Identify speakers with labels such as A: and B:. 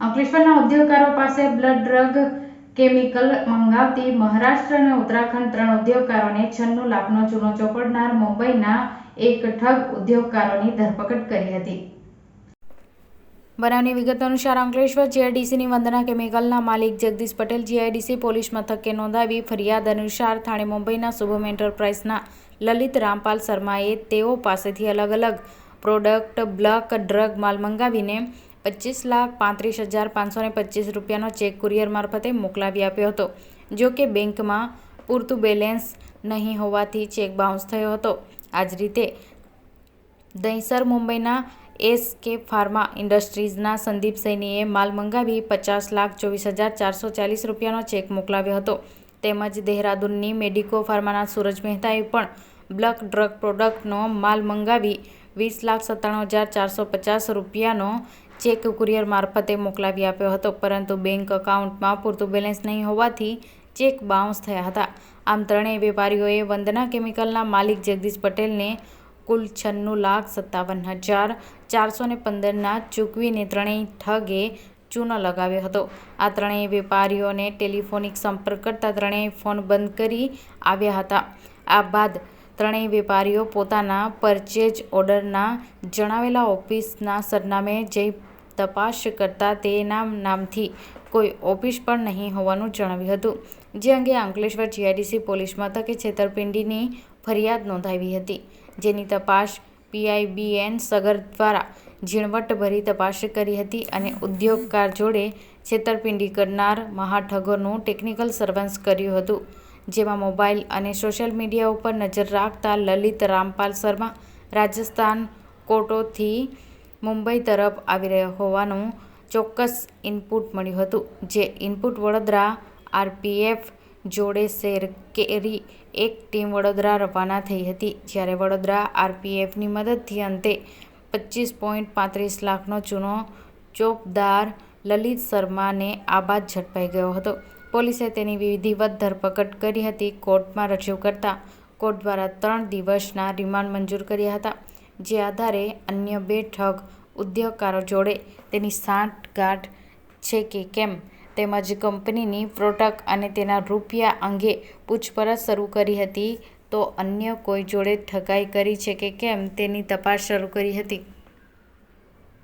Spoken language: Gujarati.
A: અંકલેશ્વરના ઉદ્યોગકારો પાસે બ્લડ, ડ્રગ, કેમિકલ મંગાવતી મહારાષ્ટ્ર અને ઉત્તરાખંડ ત્રણ ઉદ્યોગકારોને છન્નું લાખનો ચૂનો ચોપડનાર મુંબઈના એક ઠગ ઉદ્યોગકારોની ધરપકડ કરી હતી. બનાવની વિગત અનુસાર અંકલેશ્વર જીઆઈડીસીની વંદના કેમિકલના માલિક જગદીશ પટેલ જીઆઈડીસી પોલીસ મથકે નોંધાવી ફરિયાદ અનુસાર થાણે મુંબઈના શુભમ એન્ટરપ્રાઇઝના લલિત રામપાલ શર્માએ તેઓ પાસેથી અલગ અલગ પ્રોડક્ટ, બ્લક, ડ્રગ માલ મંગાવીને પચીસ લાખ પાંત્રીસ હજાર પાંચસો ને પચીસ રૂપિયાનો ચેક કુરિયર મારફતે મોકલાવી આપ્યો હતો, જો કે બેંકમાં પૂરતું બેલેન્સ નહીં હોવાથી ચેક બાઉન્સ થયો હતો. આ જ રીતે દહીસર મુંબઈના એસ ફાર્મા ઇન્ડસ્ટ્રીઝના સંદીપ સૈનીએ માલ મંગાવી પચાસ લાખ ચોવીસ હજાર ચારસો ચાલીસ રૂપિયાનો ચેક મોકલાવ્યો હતો. તેમજ દહેરાદૂનની મેડિકો ફાર્માના સૂરજ મહેતાએ પણ બ્લક ડ્રગ પ્રોડક્ટનો માલ મંગાવી વીસ લાખ સત્તાણું હજાર ચારસો પચાસ રૂપિયાનો ચેક કુરિયર મારફતે મોકલાવી આપ્યો હતો, પરંતુ બેંક એકાઉન્ટમાં પૂરતું બેલેન્સ નહીં હોવાથી ચેક બાઉન્સ થયા હતા. આમ ત્રણેય વેપારીઓએ વંદના કેમિકલના માલિક જગદીશ પટેલને કુલ છન્નું લાખ સત્તાવન હજાર ચારસો ને પંદરના ચૂકવીને ત્રણેય ઠગે ચૂનો લગાવ્યો હતો. આ ત્રણેય વેપારીઓને ટેલિફોનિક સંપર્ક કરતા ત્રણેય ફોન બંધ કરી આવ્યા હતા. આ બાદ ત્રણેય વેપારીઓ પોતાના પરચેજ ઓર્ડરના જણાવેલા ઓફિસના સરનામે જઈ તપાસ કરતા તેના નામથી કોઈ ઓફિસ પણ નહીં હોવાનું જણાવ્યું હતું. જે અંગે અંકલેશ્વર જીઆઈડીસી પોલીસ મથકે છેતરપિંડીની ફરિયાદ નોંધાવી હતી. જેની તપાસ પીઆઈબીએન સગર દ્વારા ઝીણવટભરી તપાસ કરી હતી અને ઉદ્યોગકાર જોડે છેતરપિંડી કરનાર મહાઠગોનું ટેકનિકલ સર્વેલન્સ કર્યું હતું. જેમાં મોબાઈલ અને સોશિયલ મીડિયા ઉપર નજર રાખતા લલિત રામપાલ શર્મા રાજસ્થાન કોટોથી મુંબઈ તરફ આવી રહ્યો હોવાનું ચોક્કસ ઇનપુટ મળ્યું હતું, જે ઇનપુટ વડોદરા આરપીએફ જોડે શેર કેરી એક ટીમ વડોદરા રવાના થઈ હતી, જ્યારે વડોદરા આરપીએફની મદદથી અંતે પચીસ પોઈન્ટ પાંત્રીસ લાખનો ચૂનો ચોપદાર લલિત શર્માને આબાદ બાદ ઝડપાઈ ગયો હતો. પોલીસે તેની વિધિવત ધરપકડ કરી હતી. કોર્ટમાં રજૂ કરતા કોર્ટ દ્વારા ત્રણ દિવસના રિમાન્ડ મંજૂર કર્યા હતા, જે આધારે અન્ય બે ઠગ ઉદ્યોગકારો જોડે તેની સાંઠગાંઠ છે કે કેમ તેમજ કંપનીની પ્રોડક્ટ અને તેના રૂપિયા અંગે પૂછપરછ શરૂ કરી હતી. તો અન્ય કોઈ જોડે ઠગાઈ કરી છે કે કેમ તેની તપાસ શરૂ કરી હતી.